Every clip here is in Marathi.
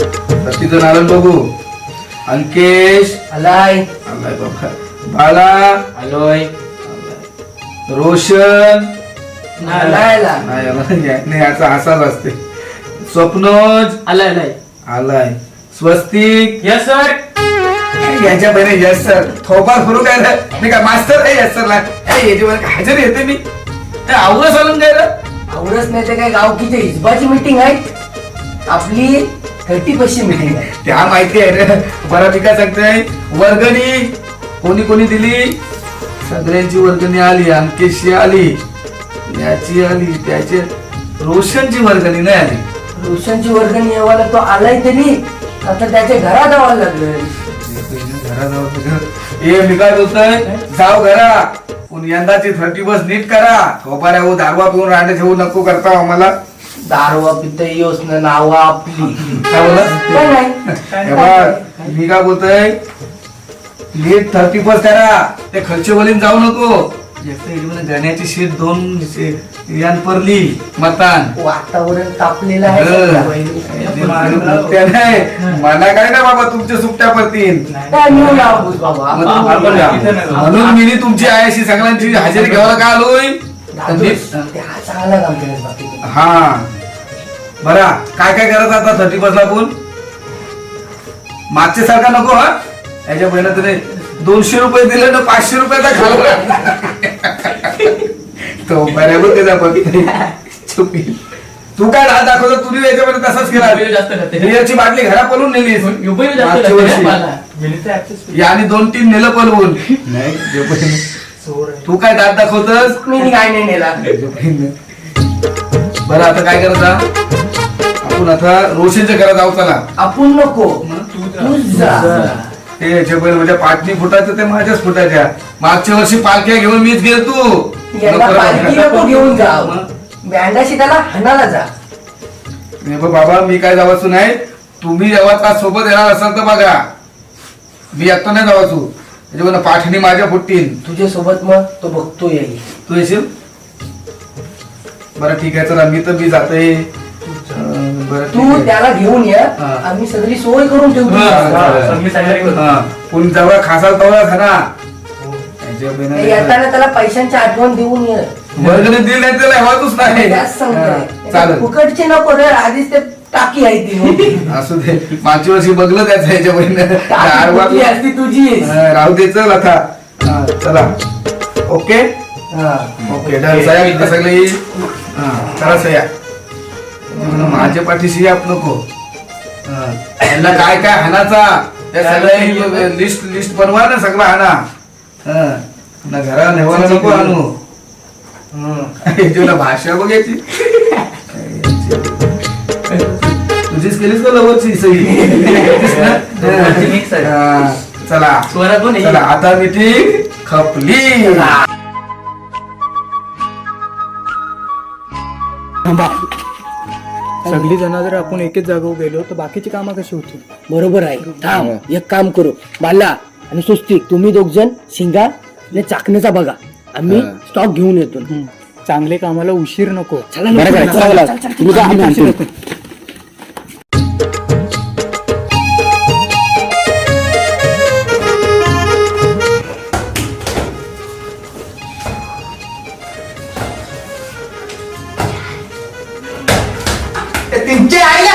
तिथं नारायण बघू. अंकेश. आलाय आलाय बाबा. बाला आलोय रोशन. आलाय आला. नाही आला नाही, नाही याचा असाच असते. स्वप्नोज. आलाय आलाय आलाय स्वस्तिक. Yes sir. याच्या पहिले यस सर. थोपा करू काय रे? नाही का मास्तर आहे यस सरला? याच्यावर हजेरी येते मी? ते आवडच आलं काय रे. आवडच नाही तर काय गावकीची हिजबाची मीटिंग आहे. आपली थर्टी पर्सेंट मीटिंग आहे त्या माहिती आहे रे. बरा मी काय सांगतोय? वर्गणी कोणी कोणी दिली? सगळ्यांची वर्गणी आली अंकेशची आली याची आली त्याची रोशनची वर्गणी नाही आली. रोशनची वर्गणी येवायला तो आलाय तरी आता त्याच्या घरात यावं लागलं ए मी काय बोलतोय? जाऊ घरा. पण यंदाची थर्टी बस नीट करा. थोपाऱ्या हो दारवा पिऊन रांडे ठेवू नको करता आम्हाला. दारवा पित योस नाव आपली. काय हे बघ, मी काय बोलतोय नीट थर्टी बस करा. ते खर्च वलीन जाऊ नको. एकतर इकडे गाण्याची शीट दोन शे- यान परली मतान. वातावरण तापलेलं आहे त्या नाही. मला काय ना बाबा तुमच्या सुट्ट्या पडतील. काय लावूस बाबा. म्हणून मी तुमची आयाशी सगळ्यांची हजेरी घ्यायला काय आलोय? हा बाकी हा. बरा काय काय करत आता थर्टी बसला आपण मागच्या सारखा नको हा? याच्या पहिला तरी दोनशे रुपये दिले ना पाचशे रुपयाचा घालवा तो बऱ्यावर त्याचा फक्त चुपी तू काय राह दाखवतो? तुझी याच्यामध्ये तसाच केला. जास्त बाटली घरा पळून नेलीस युबई जास्त मागच्या लागते वर्षी. ना मला. याने दोन तीन नेलं पळवून नाही तू काय दात दाखवतस? मी काय नाही नेला. बरं आता काय करायचा आपण आता रोशनच्या घरात जाऊ चला. आपण नको. तूच जा. ते याच्या पहिले म्हणजे पाटणी फुटायचं ते माझ्याच फुटायच्या. मागच्या वर्षी पालख्या घेऊन मीच गेलो तू. याला नको रे पालखी बाबा. नको घेऊन जा? बँडाशी त्याला हाणाला जा. नाही बा बाबा मी काय जावाचू नाही. तुम्ही जेव्हा का सोबत येणार असाल तर बघा. मी एकटा नाही जावाचू. त्याच्यामुळे पाठणी माझ्या फुटतील. तुझ्या सोबत मग तो बघतो येईल तू येशील? बरं ठीक आहे. चला मी तर मी जाते बरं ठीक तू आहे. त्याला घेऊन ये. हा. आम्ही सगळी सोय करून ठेवतो. हा, हा. हा. कोणी जवळ खासाल तवळा खरा त्याच्या ते बिना- येताना त्याला पैशांची आठवण देऊन ये. वर्गणी दिली नाही त्याला हवातच नाही. त्याच हा, सांगतोय. चालेल. फुकटचे नको रे आधीच ते टाकी आहे ती. मोठी. असू दे. मागच्या वर्षी बघलं त्याचं ह्याच्या बहिणीनं. टाकी असती तुझी? हा, राहू दे चल आता. हा, चला. ओके? Okay done. इथं सगळे. हा, करा सया माझ्या पाठीशी आप नको. हा, यांना काय काय हाणाचा त्या सगळ्या लिस्ट लिस्ट बनवा ना सगळं हाणा. हा, पुन्हा घरा नेवायला नको आणू हं. तुला भाषा बघायची. तुझीच केलीस का लवरची सही? केलीस ना? हा, चला. स्वरात पण चला. आता मीटिंग खपली. सगळी जण जर आपण एकच जागेवर गेलो तर बाकीची कामं कशी होतील बरोबर आहे. थांब. एक काम करू. बाला आणि सुस्ती तुम्ही दोघ जण शिंगा आणि चाकण्याचा बघा. आम्ही स्टॉक घेऊन येतो. चांगले कामाला उशीर नको. चला लवकर, चला, चला, चला, चला. आम्ही आणतो. तुमचे आईला?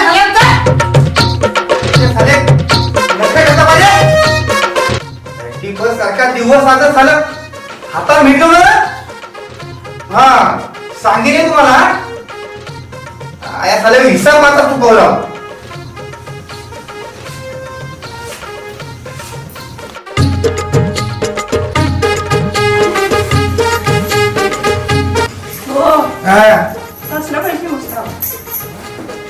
ते सारखा दिवस आता झालं. हाता मिटवलं हा सांगेन तुम्हाला. आ, या साले हिसाब मात्र चुकवला हा.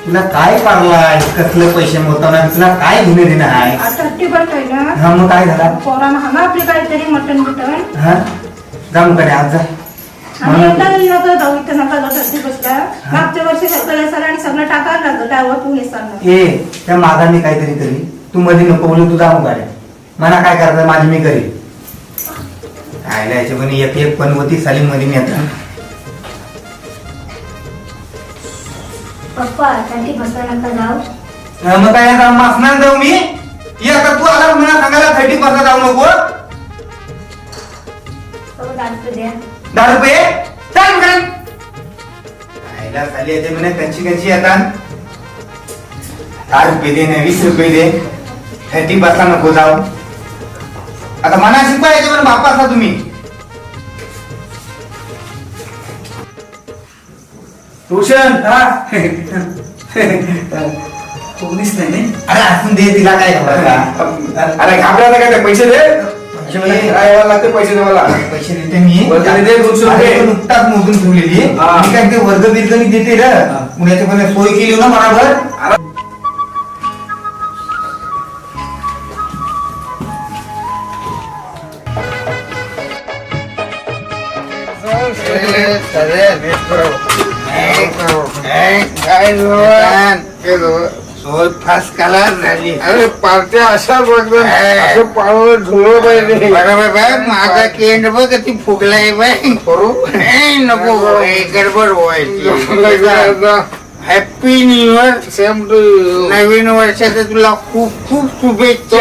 तुला काय पारलाय? कसले पैसे मोजताना तुला काय गुन्हे देणं आहे? आता काय ना. हा मग काय झाला? पोरानं हा ना आपली काहीतरी मटण हा? जा मग कडे आज जा. आणि एकदा नव्हतं जाऊ इथं नका जाऊ धरती बसला मागच्या वर्षी सगळं सर आणि सगळं टाकायला लागलं त्यावर तू ए त्या मागाने काहीतरी करी तू मध्ये नको बोलू तू जा मग गाड्या मला काय करायचं माझी मी करी याच्या पण एक एक पण होती साली मध्ये मी आता. पप्पा साठी बसला नका जाऊ. अं, मग काय आता मासणार जाऊ मी? ये आता तू आला म्हणा सांगायला थर्टी पर्सेंट जाऊ नको. सगळं दारू द्या. दहा रुपये चाल मग खायला खाली येते म्हणे कंची कंची येतात दहा रुपये दे ना वीस रुपये दे. थर्टी बसला नको जाऊ. आता मना शिकवायचे पण बापा असा तुम्ही. रोशन हा? कोणीच नाही. अरे असून दे तिला काय? अरे घाबरायला काय ते? पैसे दे. पैसे लागते पैसे दे मला पैसे देते मी. वर्ग दे, दोनशे रुपये. अरे, पण नुकताच मोजून ठेवलेली. हा. मी काय ते वर्ग बिर्ग मी देते रे. पुण्याच्या पण सोय केली ना बरोबर सोय फास्ट कलर झाली अरे पार्ट्या अशा बघ असं पाळून झुललं पाहिजे बरोबर बाय माझा केंड बघ ती फुगलाय बाय ए, नको गडबड व्हायची happy new year same to नवीन वर्षाच्या तुला खूप खूप शुभेच्छा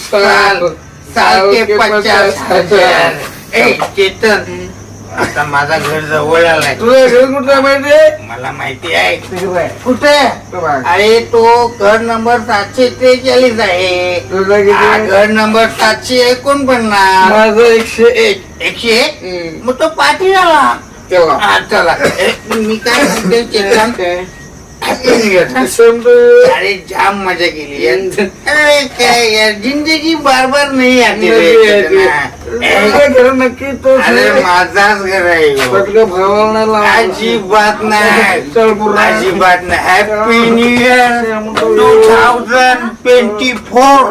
साल साल के पचास हजार ए चेतन आता माझा घर जवळ आलाय. तुझं घर कुठं माहिती? मला माहिती आहे. कुठे? अरे तो घर नंबर सातशे त्रेचाळीस आहे. तुझं किती? घर नंबर सातशे एकोणपन्नास. माझं एकशे एक. एकशे एक? मग तो पाठी आला. तेव्हा. हा चला. ए, मी काय म्हणते चेतन अरे जाम मजा केली. अरे काय यार जिंदगी बार बार नाही आती रे नक्की तो अरे माझाच घर आहे ह्यो. भावाला लावलं. अजिबात नाही चल पूर्ण. अजिबात नाही happy new year two thousand twenty four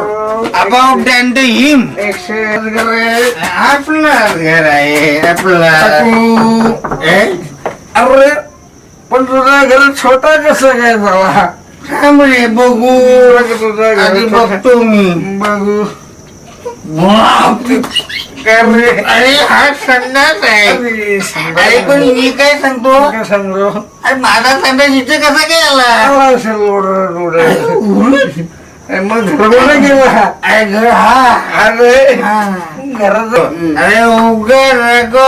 about and him एकशे एक घर आहे. आपलं घर आहे आपलं? पण तुझं घर छोटा कसं काय झाला थांब रे बघू तुझं आधी घर बघतो मी. बघू. अरे अरे हा संडास आहे. अरे पण मी काय सांगतो? काय सांगतो? अरे माझा संडास इथे कसा काय आला? आला असेल ओरडत ओरडत. अरे मग घर गेला अरे घर हा. अरे हा. घरात अरे उघड नको.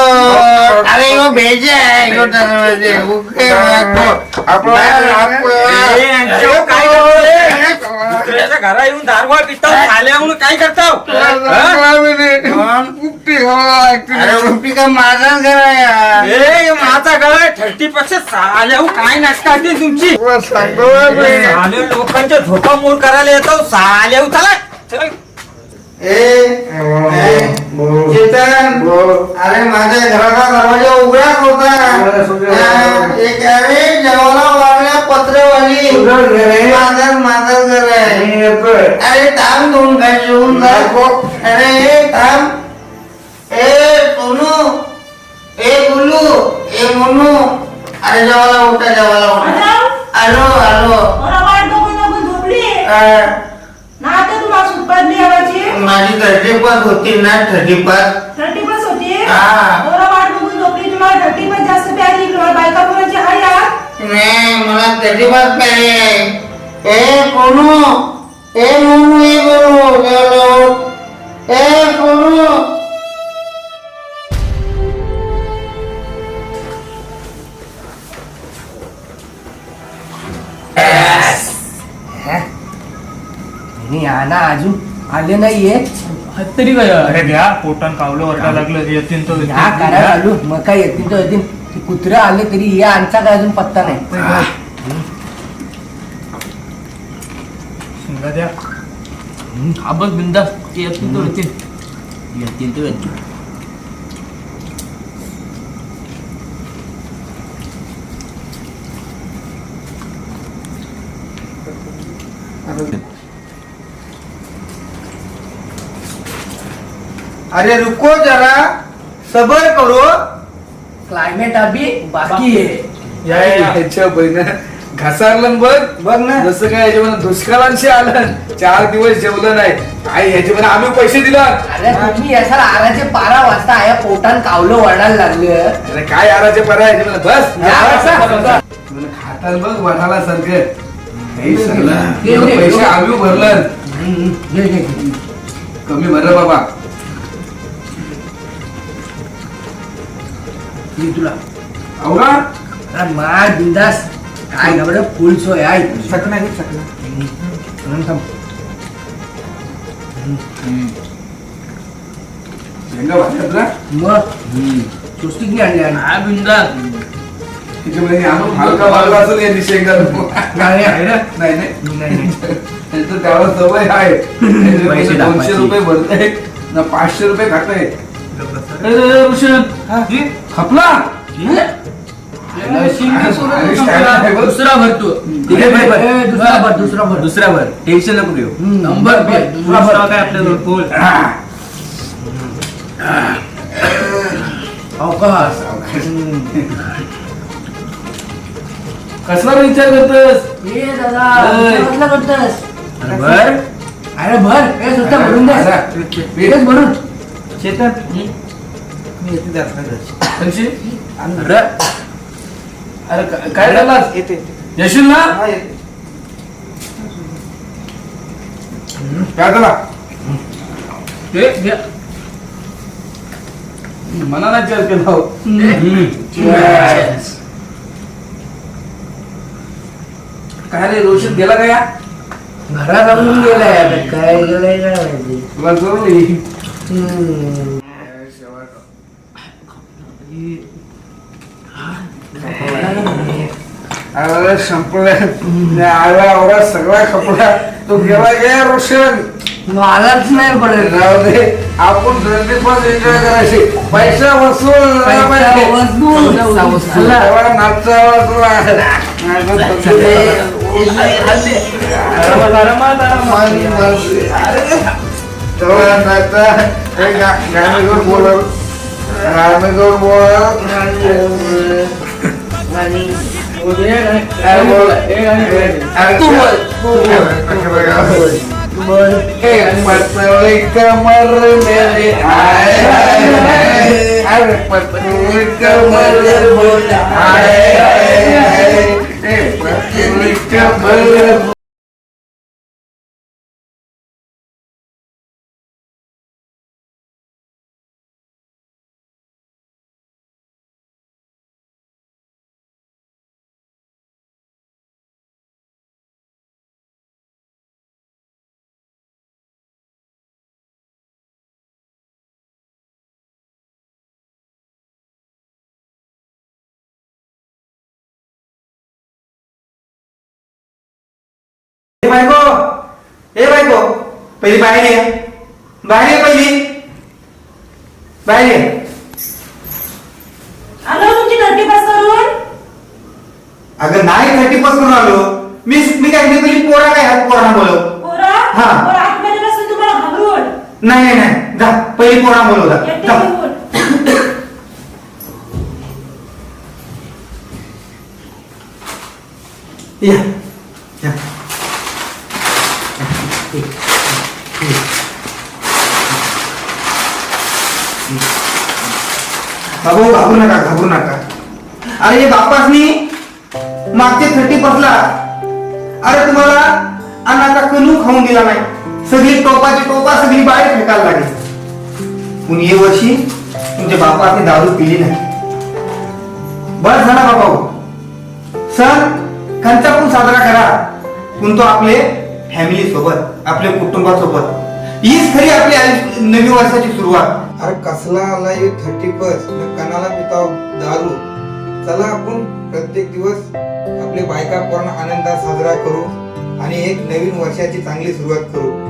अरे यो भेजे आहे यो दरवाजे उघड नको. दुसऱ्याच्या घरा येऊन दारवा पिता आल्या म्हणून काय करताव? अरे रुपी का माझा घर आहे यार. ए माझा गळा थर्टी पेक्षा साल्याहून काय नाटका ते तुमची? साले लोकांच्या झोपा मूळ करायला येतो साल्याहून चला. ए, चेतन अरे माझ्या घराचा दरवाजा उघडाच होता हा, एक अरे जेवायला वाढल्या पत्रेवाली? माझं माझं घर आहे. अरे थांब दोन काय जेवून जा. अरे ए, थांब. ए सोनू. ए गुलू ए मोनू. अरे जेवायला उठा जेवायला उठा. आलो आलो. माझी थर्टी पास होती ना थर्टी पास हा. मला वाट बघून झोपली तुम्हाला थर्टी पण जास्त प्यारी बायका कोणाची हाय यार नाही मला थर्टी पास पाहिजे ए कोणू ए मोनू ए बोलू ए कोणू आणि आना अजून. आले नाहीये. तरी काय अरे घ्या पोटान कावलं वरडा लागलं येतील तो हा करा चालू मग काय येतील तर येतील ते कुत्रा आले तरी या आणचा काय अजून पत्ता नाही. शिंगा द्या. हा बघ बिंदास. येतील तर येतील येतील तर येतील अरे रुको जरा. सबर करो. क्लायमेट अभी बाकी आहे. या ह्याच्या बहिण घसारलं बघ. बघ ना. जसं काय याच्यामध्ये दुष्काळांशी आलं. चार दिवस जेवलं नाही. काय याच्यामध्ये आम्ही पैसे दिला. अरे तुम्ही याचा आराचे बारा वाजता आया पोटान कावलं वळायला लागलं. अरे काय आराचे पर्याय याच्यामध्ये बस. या बसा. तुला खाताल बघ वडाला सारखं हे सगळं. पैसे आम्ही भरलं. कमी भरलं बाबा. घे तुला अवघा अरे मार बिंदास काय घाबरत फुल सोय आहे म्हणून. शेंगा मग स्वस्तिक नाही आणले आणि बिंदास त्याच्यामध्ये आणून हलका वाजला असेल यांनी शेंगा नाही आहे ना नाही नाही नाही, नाही. त्यांचं त्यावर सवय आहे पैसे दोनशे. रुपये भरताय ना पाचशे रुपये खाताय खपला दुसरा बाय, बाय. ए, दुसरा भर दुसरा भर. दुसरा वर टेन्शन नको घेऊ. नंबर भर दुसरा भर. काय आपल्याजवळ बोल अवकाश. कसला विचार करतोस ए दादा ओय. कसला करतोस बर अरे भर. ए सुद्धा भरून दे. एकच भरून. चेतन. अरे अरे काय झालास येशील ना? काय झाला? हे घ्या. मनाला विचार केला हो. काय रे रोशन गेला का या? घरात आणून गेलाय काय गेलाय काय माहिती तुला अरे संपला आला एवढा सगळा खपला तो गेला गे रोशन मलाच नाही पडत जाऊ दे आपण ट्वेंटी पण एन्जॉय करायचे पैसा वसूल झाला पैसा पाहिजे. वसूल. पैसा वसूल. तेव्हा अरे, तेव्हा नाचा. हे गा- गाणं घेऊन बोलव. गाणं घेऊन बोलव. काय बोल? अरे, तू बोल. तू बोल. एक पतली ए बायको ए बायको. पहिली बाहेर ये. बाहेर ये पहिली. बाहेर ये. आलो तुमची थर्टी पास करून अगं नाही थर्टी पास करून आलो. मी मी काय नाही पहिली पोरा काय हात पोरा बोलव पोरा? हा. पोरा आतमध्ये बसून तुम्हाला घाबरून. नाही नाही नाही. जा पहिली पोरा बोलव जा. एकटे जा. घेऊन या या. बाबू घाबरू नका घाबरू नका. अरे बापासनी मागचे थर्टी पसला. अरे तुम्हाला अन्नाचा कणू खाऊन दिला नाही. सगळी टोपाची टोपा सगळी बाहेर फेकायला लागली. पण ये वर्षी तुमच्या बापाने दारू पिली नाही. बस झाला बाबा सर सण खंचा पण साजरा करा. पण तो आपले फॅमिली सोबत. आपल्या कुटुंबासोबत. हीच खरी आपली नवी वर्षाची सुरुवात. अरे कसला आला ये थर्टी फर्स्ट? कणाला पिताव दारू. चला आपण प्रत्येक दिवस आपले बायका पूर्ण आनंदात साजरा करू आणि एक नवीन वर्षाची चांगली सुरुवात करू.